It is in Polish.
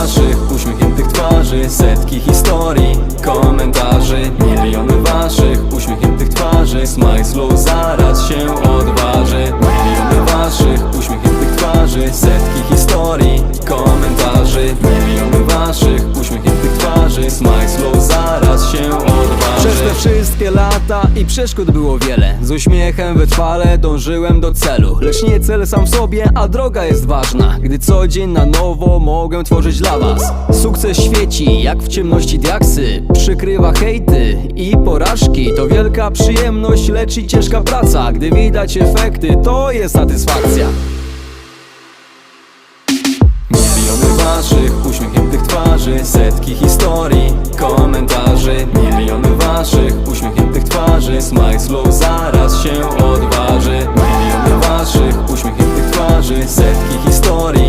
waszych uśmiechniętych twarzy Setki historii, komentarzy Miliony waszych uśmiechniętych twarzy slow zaraz się odważy. Miliony waszych uśmiechniętych twarzy Setki historii, komentarzy Miliony waszych uśmiechniętych twarzy slow zaraz się odważy Przez wszystkie lata i przeszkód było wiele. Z uśmiechem wytrwale dążyłem do celu Lecz nie cel sam w sobie, a droga jest ważna. Gdy co dzień na nowo mogę tworzyć dla was. Sukces świeci jak w ciemności diaksy Przykrywa hejty i porażki. To wielka przyjemność, lecz i ciężka praca. Gdy widać efekty, to jest satysfakcja. Miliony waszych uśmiechniętych twarzy Setki historii, slow zaraz się odważy. Miliony waszych uśmiechniętych twarzy Setki historii,